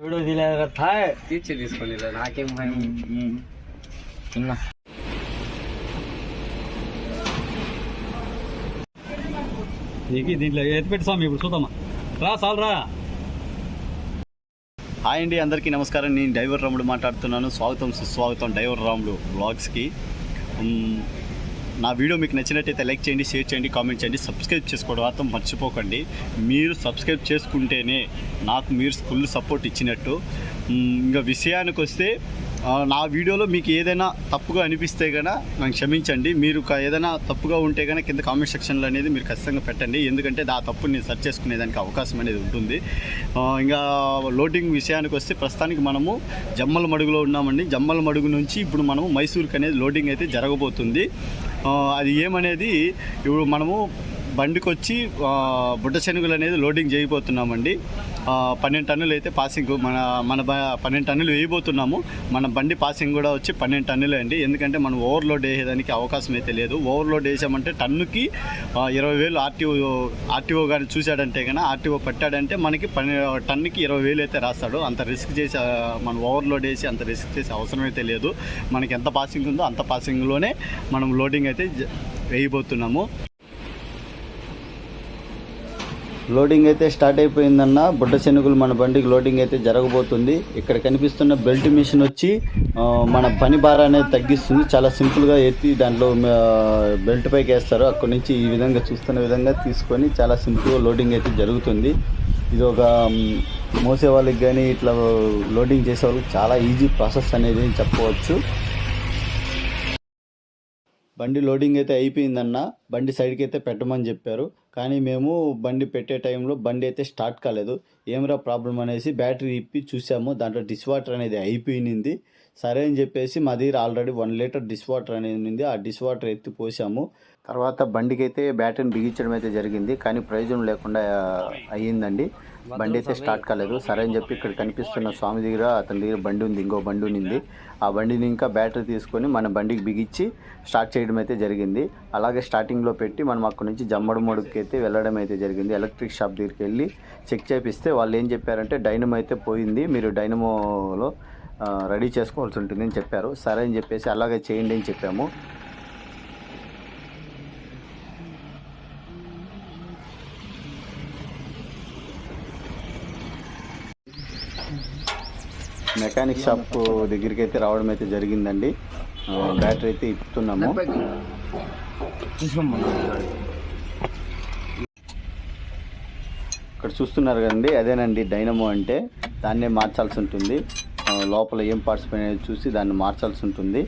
తీయలేదు కదా థాయ్ తీర్చి తీసుకొని నాకేం భయం. చిన్న నీకు దీంట్లో ఎత్తి పెట్టి స్వామి ఇప్పుడు చూద్దామా? రా చాలు రా. హాయ్ అండి అందరికీ నమస్కారం. నేను డ్రైవర్ రాముడు మాట్లాడుతున్నాను. స్వాగతం సుస్వాగతం డ్రైవర్ రాముడు బ్లాగ్స్కి నా వీడియో మీకు నచ్చినట్టయితే లైక్ చేయండి షేర్ చేయండి కామెంట్ చేయండి సబ్స్క్రైబ్ చేసుకోవడం మాత్రం మర్చిపోకండి. మీరు సబ్స్క్రైబ్ చేసుకుంటేనే నాకు మీరు ఫుల్ సపోర్ట్ ఇచ్చినట్టు. ఇంకా విషయానికి వస్తే నా వీడియోలో మీకు ఏదైనా తప్పుగా అనిపిస్తే కనుక నన్ను క్షమించండి. మీరు ఏదైనా తప్పుగా ఉంటే కనుక కింద కామెంట్ సెక్షన్లో అనేది మీరు ఖచ్చితంగా పెట్టండి. ఎందుకంటే ఆ తప్పుని నేను సెర్చ్ చేసుకునేదానికి అవకాశం అనేది ఉంటుంది. ఇంకా లోడింగ్ విషయానికి వస్తే ప్రస్తుతానికి మనము జమ్మల మడుగులో ఉన్నామండి. జమ్మల మడుగు నుంచి ఇప్పుడు మనము మైసూర్కి అనేది లోడింగ్ అయితే జరగబోతుంది. అది ఏమనేది ఇప్పుడు మనము బండికి వచ్చి బుడ్డ శనుగులు అనేది లోడింగ్ చేయబోతున్నామండి. పన్నెండు టన్నులు అయితే పాసింగ్ మన మన పన్నెండు టన్నులు వేయబోతున్నాము. మన బండి పాసింగ్ కూడా వచ్చి పన్నెండు టన్నులే అండి. ఎందుకంటే మనం ఓవర్లోడ్ వేసేదానికి అవకాశం అయితే లేదు. ఓవర్లోడ్ వేసామంటే టన్నుకి ఇరవై వేలు ఆర్టీఓ ఆర్టీఓ గారిని చూశాడంటే కనుక ఆర్టీఓ పట్టాడంటే మనకి పన్నె టన్నుకి ఇరవై వేలు అయితే రాస్తాడు. అంత రిస్క్ చేసి మనం ఓవర్లోడ్ వేసి అంత రిస్క్ చేసే అవసరం అయితే లేదు. మనకి ఎంత పాసింగ్ ఉందో అంత పాసింగ్లోనే మనం లోడింగ్ అయితే వేయబోతున్నాము. లోడింగ్ అయితే స్టార్ట్ అయిపోయిందన్న. బుడ్డ శనుగులు మన బండికి లోడింగ్ అయితే జరగబోతుంది. ఇక్కడ కనిపిస్తున్న బెల్ట్ మిషన్ వచ్చి మన పని భారాన్ని అనేది తగ్గిస్తుంది. చాలా సింపుల్గా ఎత్తి దాంట్లో బెల్ట్ పైకి వేస్తారు. అక్కడి నుంచి ఈ విధంగా చూస్తున్న విధంగా తీసుకొని చాలా సింపుల్గా లోడింగ్ అయితే జరుగుతుంది. ఇది ఒక మోసే వాళ్ళకి కానీ ఇట్లా లోడింగ్ చేసే వాళ్ళకి చాలా ఈజీ ప్రాసెస్ అనేది చెప్పవచ్చు. బండి లోడింగ్ అయితే అయిపోయిందన్న బండి సైడ్కి అయితే పెట్టమని చెప్పారు. కానీ మేము బండి పెట్టే టైంలో బండి అయితే స్టార్ట్ కాలేదు. ఏమరా ప్రాబ్లం అనేసి బ్యాటరీ ఇప్పి చూసాము. దాంట్లో డిష్ వాటర్ అనేది అయిపోయింది. సరే అని చెప్పేసి మా దగ్గర already one litre dish water అనేది ఉంది. ఆ డిష్ వాటర్ ఎత్తి పోసాము. తర్వాత బండికి అయితే బ్యాటరీని బిగించడం అయితే జరిగింది. కానీ ప్రయోజనం లేకుండా అయ్యిందండి. బండి అయితే స్టార్ట్ కాలేదు. సరే అని చెప్పి ఇక్కడ కనిపిస్తున్న స్వామి దగ్గర అతని దగ్గర బండి ఉంది. ఇంకో బండి ఉంది. ఆ బండిని ఇంకా బ్యాటరీ తీసుకొని మన బండికి బిగించి స్టార్ట్ చేయడం అయితే జరిగింది. అలాగే స్టార్టింగ్లో పెట్టి మనం అక్కడి నుంచి జమ్మడి మడుగుకి అయితే వెళ్ళడం అయితే జరిగింది. ఎలక్ట్రిక్ షాప్ దగ్గరికి వెళ్ళి చెక్ చేపిస్తే వాళ్ళు ఏం చెప్పారంటే డైనమో అయితే పోయింది. మీరు డైనమోలో రెడీ చేసుకోవాల్సి ఉంటుంది అని చెప్పారు. సరే అని చెప్పేసి అలాగే చేయండి అని చెప్పాము. మెకానిక్ షాప్ దగ్గరికి అయితే రావడం అయితే జరిగిందండి. బ్యాటరీ అయితే ఇస్తున్నాము ఇక్కడ చూస్తున్నారు కదండి అదేనండి డైనమో అంటే దాన్నే మార్చాల్సి ఉంటుంది. లోపల ఏం పార్ట్స్ పైన చూసి దాన్ని మార్చాల్సి ఉంటుంది.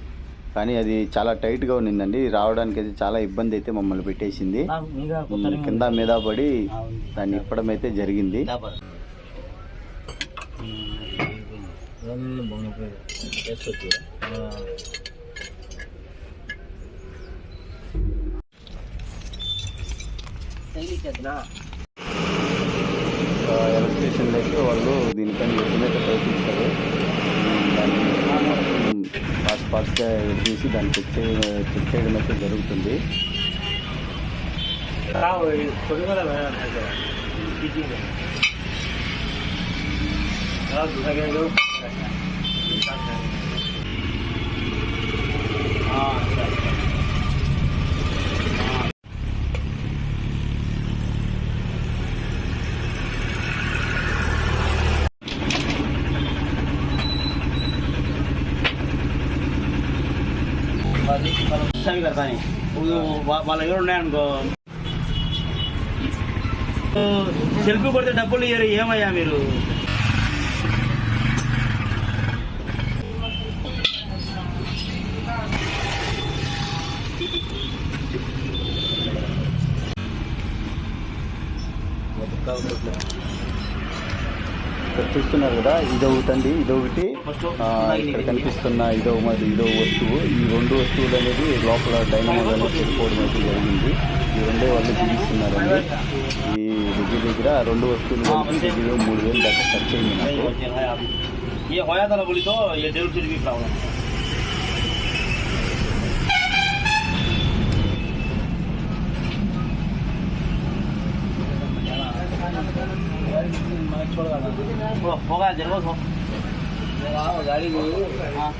కానీ అది చాలా టైట్గా ఉన్నిందండి. రావడానికి అయితే చాలా ఇబ్బంది అయితే మమ్మల్ని పెట్టేసింది. కింద మీద పడి దాన్ని ఇప్పడం అయితే జరిగింది. ఎలక్ట్రీషియన్లకి వాళ్ళు దీనిపైన ఎస్టిమేట్ ప్రయత్నిస్తారు దాన్ని పార్ట్స్ పార్ట్స్గా తీసి దాన్ని చెక్ చే చెక్ చేయడం అయితే జరుగుతుంది కదా కానీ వాళ్ళ దగ్గర ఉన్నాయనుకో సెల్ఫీ కొడితే డబ్బులు ఇయ్యరు ఏమయ్యా మీరు ఇక్కడ చూస్తున్నారు కదా ఇదొకటి అండి ఇదొకటి ఆ, ఇక్కడ కనిపిస్తున్న ఇదో మరి ఇదో వస్తువు. ఈ రెండు వస్తువులు అనేది లోపల డైనమో చెప్పుకోవడం అయితే జరిగింది. ఈ రెండే వాళ్ళు బిగిస్తున్నారండి ఈ దగ్గర దగ్గర రెండు వస్తువులు మూడు వేలు దాకా ఖర్చు అయింది నాకు. होगा ज़रूर हो। गाड़ी हाँ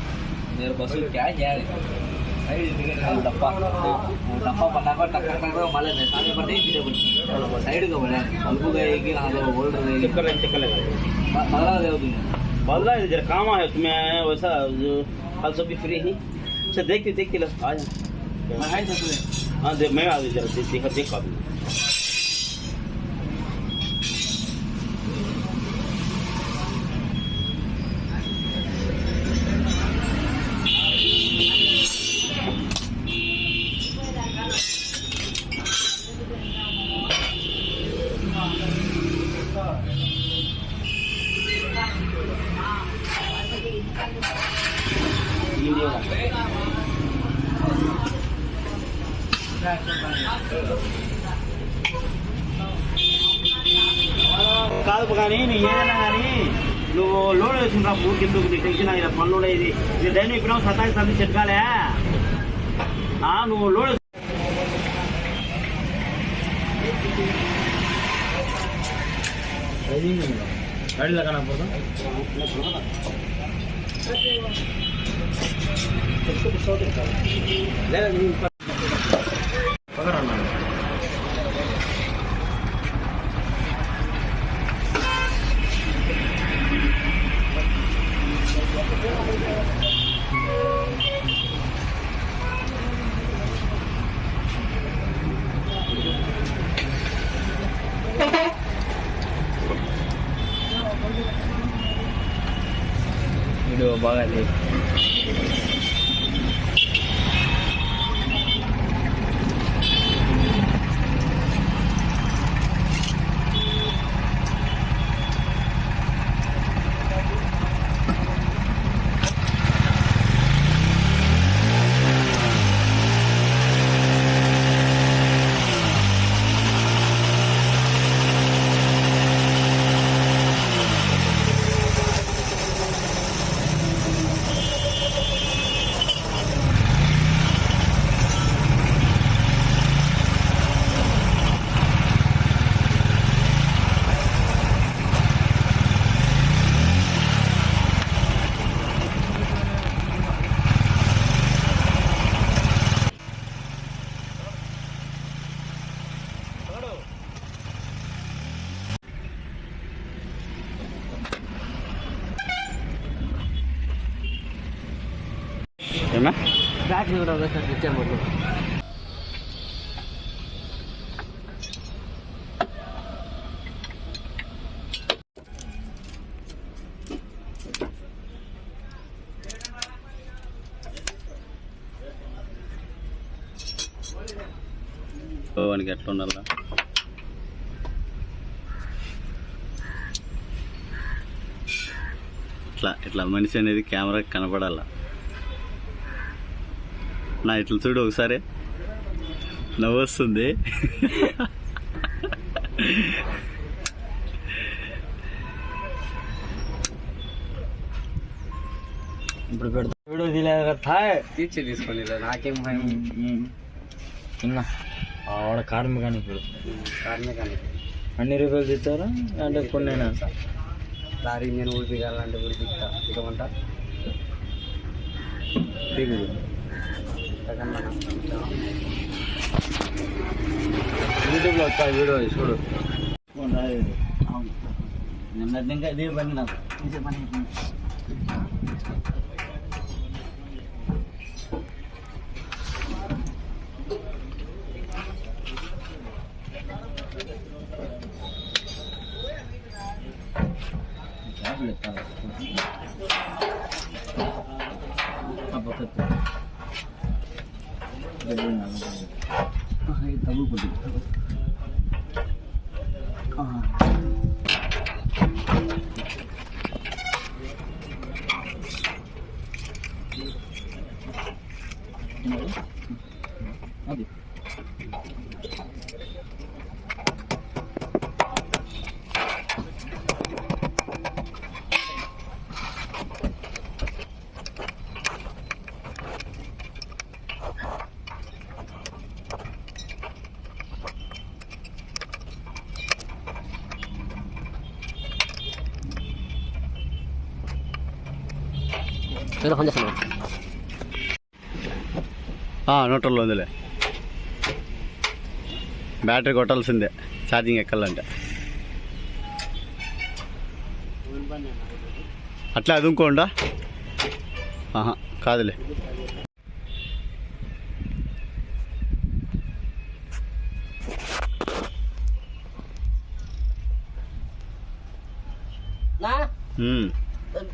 मेरे बस क्या है यार डब्बा डब्बा पटाखा टक्कर टक्कर माले ने सामने पर नहीं पीछे पर साइड का बड़ा बल्बू का एक ही तो बोल रहे चेक कर रहे चेक कर लेगा बदला दे तुम बदला है जरा काम है तुम्हें वैसा जो कल सब भी फ्री ही। अच्छा देखते देखते लो आ जा मैं है देख मैं आ गई जरा देख देखा देख కాదు కానీ నీ ఏదైనా కానీ నువ్వు లోన్ వేసుకున్నా పూర్తి ఎందుకు నీకు తెలిసిన ఇలా పనులు ఇది ఇది డైన్ ఇప్పుడు సతాయి సంది చెట్కాలే నువ్వు లోన్ ಗಾಡಿ ತಗೊಂಡು ಹೋಗ್ಬೋದು babagal eh. బ్యాక్ కూడా సార్ పిక్చర్ మొత్తం వానికి ఎట్లా ఉండాలా ఇట్లా ఇట్లా మనిషి అనేది కెమెరాకి కనపడాలా నా ఇట్లా చూడు ఒకసారి. నవ్వు వస్తుంది ఇప్పుడు పెడతా. వీడియో తీయలేదు కదా తీర్చి తీసుకొని నాకేం భయం. చిన్న ఆవిడ కారు మెకానిక్ కార్మికానికి. అన్ని రూపాయలు తెచ్చారా? అంటే కొన్నైనా? లారీ నేను ఊడిపికాలంటే ఊడిపిస్తా ఇదమంటా యూట్యూబ్లో వచ్చా వీడియో చూడు. నిన్నటి ఇంకా ఇదే పని నాకు. ఇదే పని అది వేరే ఫోన్ చేస్తాను నోటల్లో ఉందిలే. బ్యాటరీ కొట్టాల్సిందే. ఛార్జింగ్ ఎక్కాలంటే. అట్లా అది ఇంకోండా ఆహా కాదులే.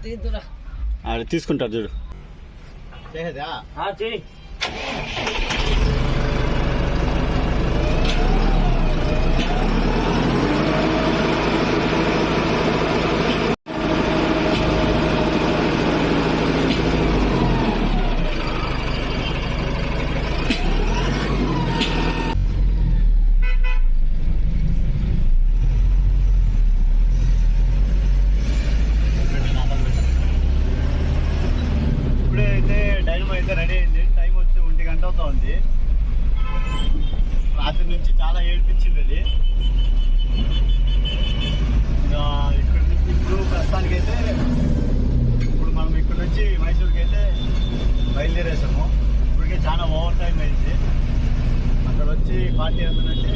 తీద్దురా? తీసుకుంటారు చూడు. ఆ, చెయ్యి ఇప్పుడే అయితే డైనమో అయితే రెడీ అయింది. టైం వచ్చి ఒంటి గంట అవుతుంది. రాత్రి నుంచి చాలా ఏడిపించింది అది ఇక్కడ నుంచి ఇప్పుడు ప్రస్తుతానికి అయితే ఇప్పుడు మనం ఇక్కడ నుంచి మైసూర్కి అయితే బయలుదేరేసాము. ఇప్పటికే చాలా ఓవర్ టైం అయింది. అక్కడ వచ్చి పార్టీ ఎంతంటే